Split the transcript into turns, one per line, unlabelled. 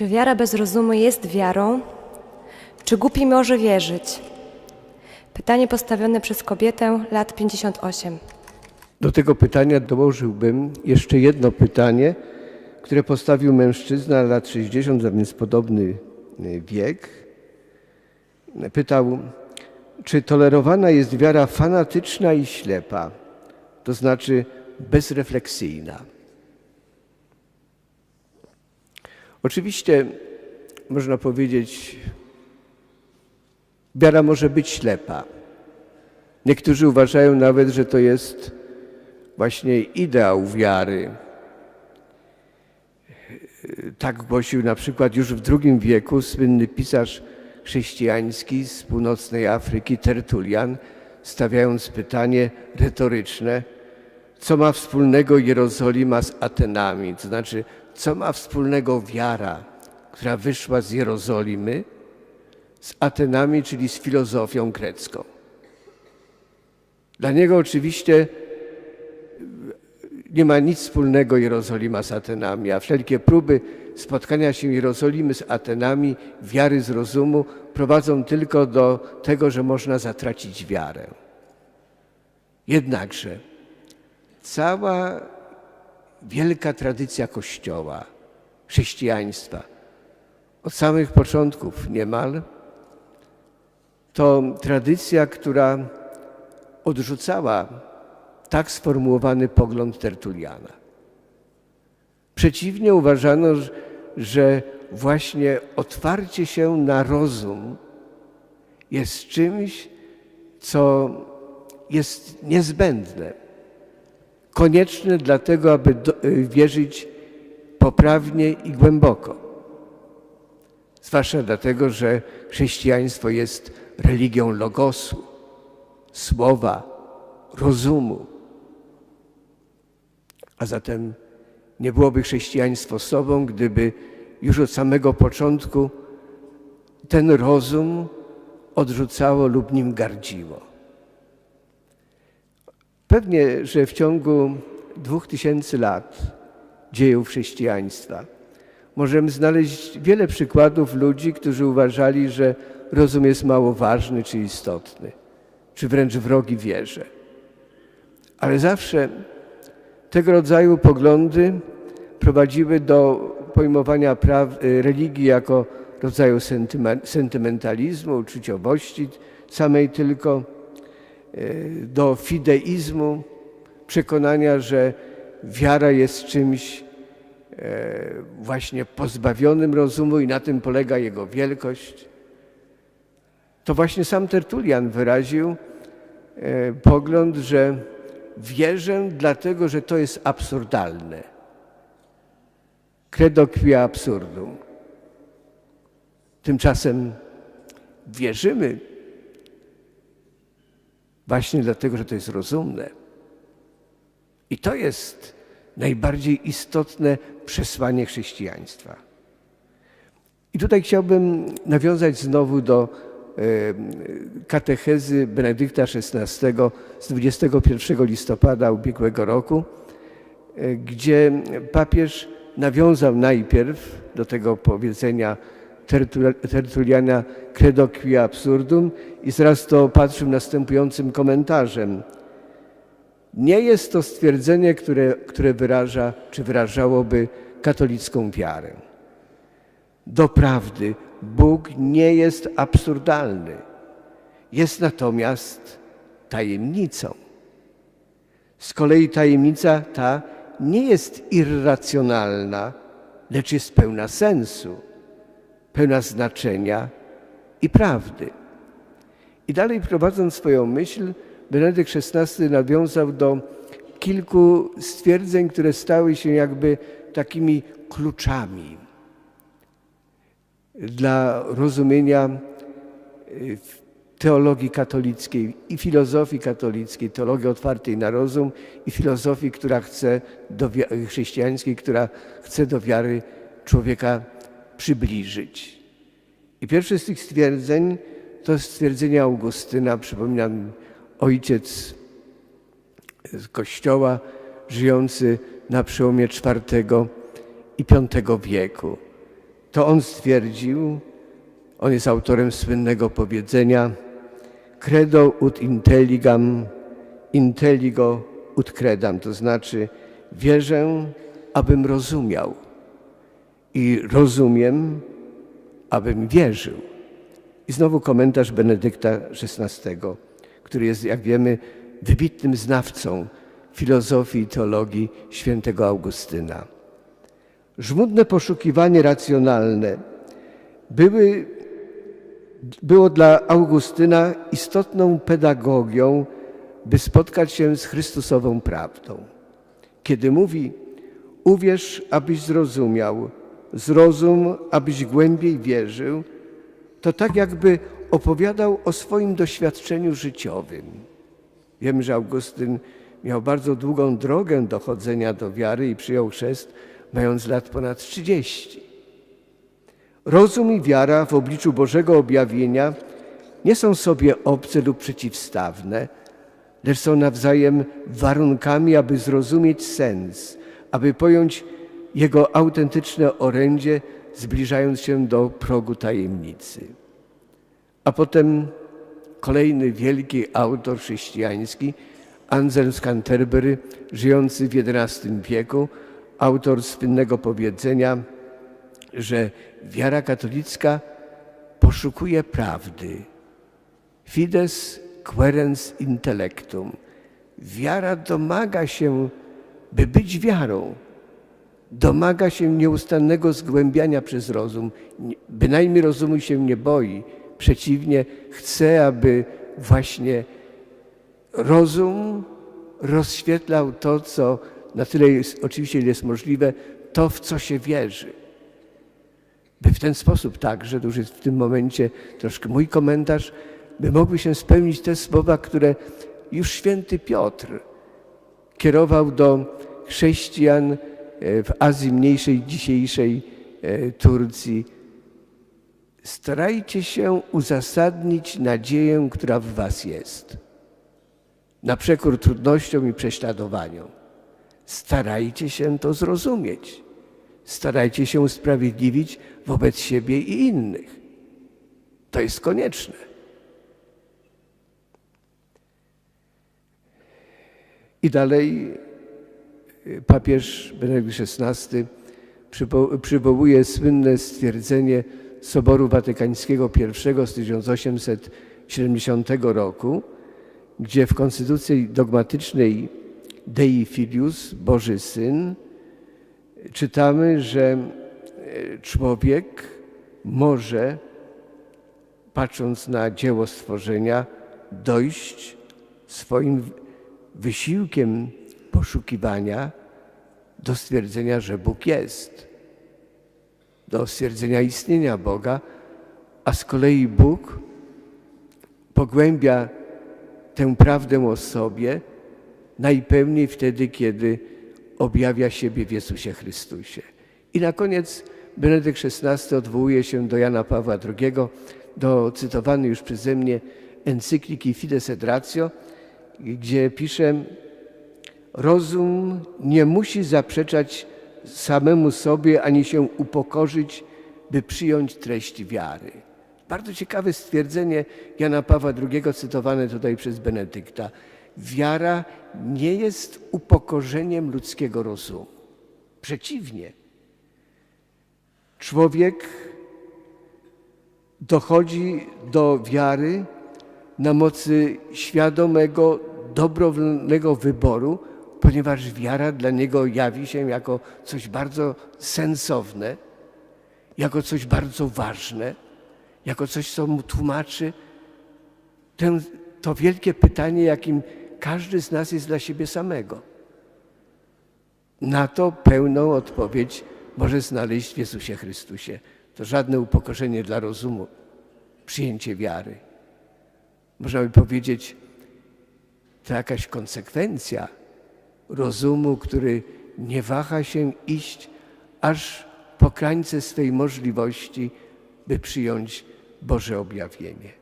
Czy wiara bez rozumu jest wiarą? Czy głupi może wierzyć? Pytanie postawione przez kobietę lat 58.
Do tego pytania dołożyłbym jeszcze jedno pytanie, które postawił mężczyzna lat 60, a więc podobny y, wiek. Pytał, czy tolerowana jest wiara fanatyczna i ślepa, to znaczy bezrefleksyjna. Oczywiście można powiedzieć, wiara może być ślepa. Niektórzy uważają nawet, że to jest właśnie ideał wiary. Tak głosił na przykład już w II wieku słynny pisarz chrześcijański z północnej Afryki, Tertulian, stawiając pytanie retoryczne, co ma wspólnego Jerozolima z Atenami, to znaczy, co ma wspólnego wiara, która wyszła z Jerozolimy, z Atenami, czyli z filozofią grecką. Dla niego oczywiście nie ma nic wspólnego Jerozolima z Atenami, a wszelkie próby spotkania się Jerozolimy z Atenami, wiary z rozumu, prowadzą tylko do tego, że można zatracić wiarę. Jednakże cała wielka tradycja Kościoła, chrześcijaństwa, od samych początków niemal, to tradycja, która odrzucała tak sformułowany pogląd Tertuliana. Przeciwnie uważano, że właśnie otwarcie się na rozum jest czymś, co jest niezbędne, konieczne dlatego, aby wierzyć poprawnie i głęboko. Zwłaszcza dlatego, że chrześcijaństwo jest religią logosu, słowa, rozumu. A zatem nie byłoby chrześcijaństwo sobą, gdyby już od samego początku ten rozum odrzucało lub nim gardziło. Pewnie, że w ciągu dwóch tysięcy lat dziejów chrześcijaństwa możemy znaleźć wiele przykładów ludzi, którzy uważali, że rozum jest mało ważny czy istotny, czy wręcz wrogi wierze. Ale zawsze tego rodzaju poglądy prowadziły do pojmowania praw, y, religii jako rodzaju sentymentalizmu, uczuciowości samej tylko, do fideizmu, przekonania, że wiara jest czymś y, właśnie pozbawionym rozumu i na tym polega jego wielkość. To właśnie sam Tertulian wyraził pogląd, że wierzę dlatego, że to jest absurdalne. Credo qui absurdum. Tymczasem wierzymy właśnie dlatego, że to jest rozumne. I to jest najbardziej istotne przesłanie chrześcijaństwa. I tutaj chciałbym nawiązać znowu do katechezy Benedykta XVI z 21 listopada ubiegłego roku, e, gdzie papież nawiązał najpierw do tego powiedzenia Tertuliana credo qui absurdum i zaraz to opatrzył następującym komentarzem. Nie jest to stwierdzenie, które, które wyraża, czy wyrażałoby katolicką wiarę. Doprawdy Bóg nie jest absurdalny. Jest natomiast tajemnicą. Z kolei tajemnica ta nie jest irracjonalna, lecz jest pełna sensu, pełna znaczenia i prawdy. I dalej prowadząc swoją myśl, Benedykt XVI nawiązał do kilku stwierdzeń, które stały się jakby takimi kluczami dla rozumienia y, teologii katolickiej i filozofii katolickiej, teologii otwartej na rozum i filozofii, która chce do, chrześcijańskiej, która chce do wiary człowieka przybliżyć. I pierwsze z tych stwierdzeń to stwierdzenie Augustyna, przypominam, ojciec z Kościoła żyjący na przełomie IV i V wieku to on stwierdził, on jest autorem słynnego powiedzenia credo ut intelligam, intelligo ut credam, to znaczy wierzę, abym rozumiał i rozumiem, abym wierzył. I znowu komentarz Benedykta XVI, który jest, jak wiemy, wybitnym znawcą filozofii i teologii świętego Augustyna. Żmudne poszukiwanie racjonalne były, było dla Augustyna istotną pedagogią, by spotkać się z Chrystusową prawdą. Kiedy mówi, uwierz, abyś zrozumiał, zrozum, abyś głębiej wierzył, to tak jakby opowiadał o swoim doświadczeniu życiowym. Wiem, że Augustyn miał bardzo długą drogę dochodzenia do wiary i przyjął chrzest, mając lat ponad 30. Rozum i wiara w obliczu Bożego objawienia nie są sobie obce lub przeciwstawne, lecz są nawzajem warunkami, aby zrozumieć sens, aby pojąć jego autentyczne orędzie, zbliżając się do progu tajemnicy. A potem kolejny wielki autor chrześcijański, Anselm z Canterbury, żyjący w XI wieku, autor słynnego powiedzenia, że wiara katolicka poszukuje prawdy. Fides querens intellectum. Wiara domaga się, by być wiarą, domaga się nieustannego zgłębiania przez rozum. Bynajmniej rozumu się nie boi. Przeciwnie, chce, aby właśnie rozum rozświetlał to, co na tyle jest, oczywiście jest możliwe, to w co się wierzy. By w ten sposób także, to już jest w tym momencie troszkę mój komentarz, by mogły się spełnić te słowa, które już święty Piotr kierował do chrześcijan w Azji Mniejszej, dzisiejszej e, Turcji. Starajcie się uzasadnić nadzieję, która w Was jest, na przekór trudnościom i prześladowaniom. Starajcie się to zrozumieć. Starajcie się usprawiedliwić wobec siebie i innych. To jest konieczne. I dalej papież Benedykt XVI przywołuje słynne stwierdzenie Soboru Watykańskiego I z 1870 roku, gdzie w konstytucji dogmatycznej Dei Filius, Boży Syn, czytamy, że e, człowiek może, patrząc na dzieło stworzenia, dojść swoim wysiłkiem poszukiwania do stwierdzenia, że Bóg jest, do stwierdzenia istnienia Boga, a z kolei Bóg pogłębia tę prawdę o sobie najpełniej wtedy, kiedy objawia siebie w Jezusie Chrystusie. I na koniec Benedykt XVI odwołuje się do Jana Pawła II, do cytowanej już przeze mnie encykliki Fides et Ratio, gdzie pisze: Rozum nie musi zaprzeczać samemu sobie ani się upokorzyć, by przyjąć treść wiary. Bardzo ciekawe stwierdzenie Jana Pawła II, cytowane tutaj przez Benedykta. Wiara nie jest upokorzeniem ludzkiego rozumu. Przeciwnie. Człowiek dochodzi do wiary na mocy świadomego, dobrowolnego wyboru, ponieważ wiara dla niego jawi się jako coś bardzo sensowne, jako coś bardzo ważne, jako coś, co mu tłumaczy ten, to wielkie pytanie, jakim każdy z nas jest dla siebie samego. Na to pełną odpowiedź może znaleźć w Jezusie Chrystusie. To żadne upokorzenie dla rozumu, przyjęcie wiary. Można by powiedzieć, to jakaś konsekwencja rozumu, który nie waha się iść aż po krańce swej możliwości, by przyjąć Boże objawienie.